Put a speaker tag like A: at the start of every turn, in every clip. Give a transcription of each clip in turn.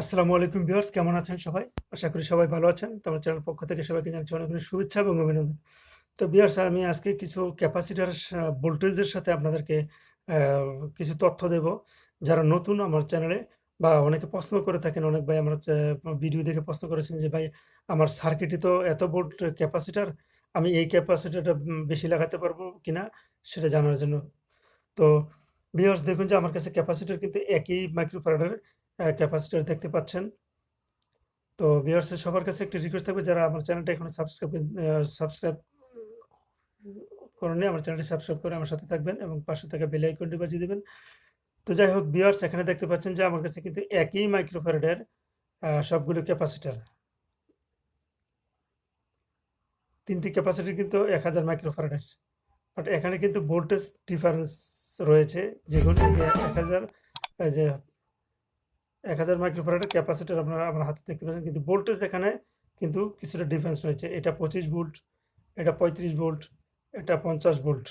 A: আসসালামু আলাইকুম ভিউয়ার্স, কেমন আছেন সবাই? আশা করি সবাই ভালো আছেন। তোমার চ্যানেল পক্ষ থেকে সবাইকে জানাচ্ছি অনেক অনেক শুভেচ্ছা এবং অভিনন্দন। তো ভিউয়ার্স, আমি আজকে কিছু ক্যাপাসিটার ভোল্টেজের সাথে আপনাদেরকে কিছু তথ্য দেব। যারা নতুন আমার চ্যানেলে বা অনেকে প্রশ্ন করে থাকেন, অনেক ভাই আমার ভিডিও দেখে প্রশ্ন করেছেন যে, ভাই, আমার সার্কিটে তো এত ভোল্ট ক্যাপাসিটার, আমি এই ক্যাপাসিটারটা বেশি লাগাতে পারব কিনা? সেটা জানার জন্য। তো ভিউয়ার্স, দেখুন যে, আমার কাছে ক্যাপাসিটার কিন্তু একই মাইক্রোফ্যারাডের ক্যাপাসিটার দেখতে পাচ্ছেন। তো ভিউয়ার্সের সবার কাছে একটি রিকোয়েস্ট থাকবে, যারা আমার চ্যানেলটা এখনও সাবস্ক্রাইব সাবস্ক্রাইব করেননি, আমার চ্যানেলটি সাবস্ক্রাইব করে আমার সাথে থাকবেন এবং পাশে থাকা বেল আইকনটি বাজিয়ে দেবেন। তো যাই হোক ভিউয়ার্স এখানে দেখতে পাচ্ছেন যে আমার কাছে কিন্তু একই মাইক্রোফ্যারাডের সবগুলো ক্যাপাসিটার তিনটি ক্যাপাসিটি কিন্তু এক হাজার মাইক্রোফ্যারাডের বাট এখানে কিন্তু ভোল্টেজ ডিফারেন্স রয়েছে, যেগুলো এক হাজার যে এক হাজার মাইক্রোফ্যারাডের ক্যাপাসিটার আপনারা আমার হাতে দেখতে পাচ্ছেন, কিন্তু ভোল্টেজ এখানে কিন্তু কিছুটা ডিফারেন্স রয়েছে। এটা পঁচিশ ভোল্ট এটা পঁয়ত্রিশ ভোল্ট এটা পঞ্চাশ ভোল্ট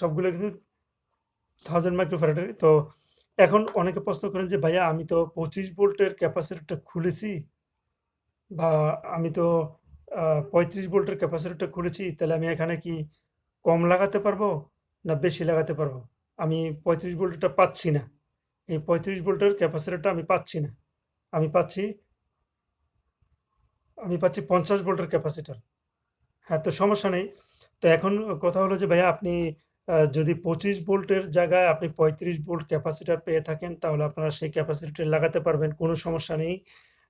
A: সবগুলো কিন্তু থাউজেন্ড মাইক্রোফ্যারাডের তো এখন অনেকে প্রশ্ন করেন যে, ভাইয়া, আমি তো পঁচিশ ভোল্টের ক্যাপাসিটারটা খুলেছি বা আমি তো পঁয়ত্রিশ ভোল্টের ক্যাপাসিটারটা খুলেছি, তাহলে আমি এখানে কি কম লাগাতে পারব না বেশি লাগাতে পারব? আমি পঁয়ত্রিশ ভোল্টটা পাচ্ছি না। এই পঁয়ত্রিশ ভোল্টের ক্যাপাসিটারটা আমি পাচ্ছি না। আমি পাচ্ছি আমি পাচ্ছি পঞ্চাশ ভোল্টের ক্যাপাসিটার। হ্যাঁ তো সমস্যা নেই। তো এখন কথা হলো যে ভাইয়া আপনি যদি পঁচিশ ভোল্টের জায়গায় আপনি পঁয়ত্রিশ ভোল্ট ক্যাপাসিটার পেয়ে থাকেন, তাহলে আপনারা সেই ক্যাপাসিটার লাগাতে পারবেন, কোনো সমস্যা নেই।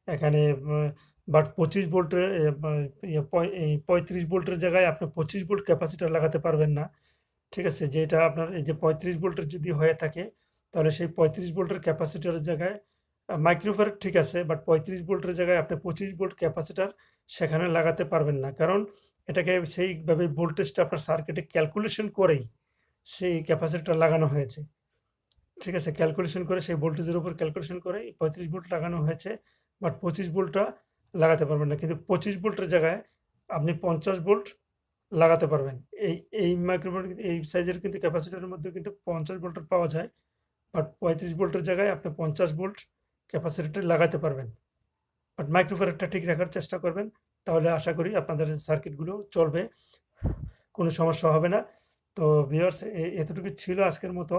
A: এখানে বাট পঁচিশ ভোল্টের পঁয়ত্রিশ ভোল্টের জায়গায় আপনি পঁচিশ ভোল্ট ক্যাপাসিটার লাগাতে পারবেন না। ঠিক আছে, যেটা আপনার, এই যে পঁয়ত্রিশ ভোল্টের যদি হয়ে থাকে তাহলে সেই পঁয়ত্রিশ ভোল্টের ক্যাপাসিটারের জায়গায় মাইক্রোফ্যারাড ঠিক আছে বাট পঁয়ত্রিশ ভোল্টের জায়গায় আপনি পঁচিশ ভোল্ট ক্যাপাসিটার সেখানে লাগাতে পারবেন না। কারণ এটাকে সেইভাবে ভোল্টেজটা আপনার সার্কিটে ক্যালকুলেশন করেই সেই ক্যাপাসিটার লাগানো হয়েছে। ঠিক আছে ক্যালকুলেশন করে সেই ভোল্টেজের উপর ক্যালকুলেশন করে পঁয়ত্রিশ ভোল্ট লাগানো হয়েছে বাট পঁচিশ ভোল্টটা লাগাতে পারবেন না। কিন্তু পঁচিশ ভোল্টের জায়গায় আপনি পঞ্চাশ ভোল্ট লাগাতে পারবেন। এই এই মাইক্রোফোন এই সাইজের কিন্তু ক্যাপাসিটারের মধ্যে কিন্তু পঞ্চাশ ভোল্টের পাওয়া যায়। বাট পঁয়ত্রিশ ভোল্টের জায়গায় আপনি পঞ্চাশ ভোল্ট ক্যাপাসিটার লাগাতে পারবেন। বাট মাইক্রোফ্যারাডটা ঠিক রাখার চেষ্টা করবেন, তাহলে আশা করি আপনাদের সার্কিটগুলো চলবে, কোনো সমস্যা হবে না। তো ভিউয়ার্স এতটুকু ছিল আজকের মতো।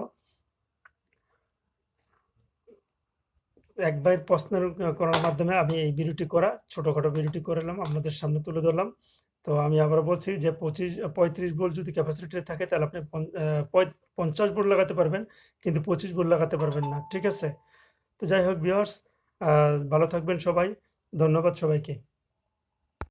A: একবার প্রশ্ন করার মাধ্যমে আমি এই ভিডিওটি করা, ছোটোখাটো ভিডিওটি করলাম আপনাদের সামনে তুলে ধরলাম। তো আমি আবার বলছি যে পঁচিশ, পঁয়ত্রিশ বোল যদি ক্যাপাসিটি থাকে, তাহলে আপনি পঞ্চাশ বোল লাগাতে পারবেন, কিন্তু পঁচিশ বোল লাগাতে পারবেন না, ঠিক আছে? তো যাই হোক বিহার্স ভালো থাকবেন সবাই, ধন্যবাদ সবাইকে।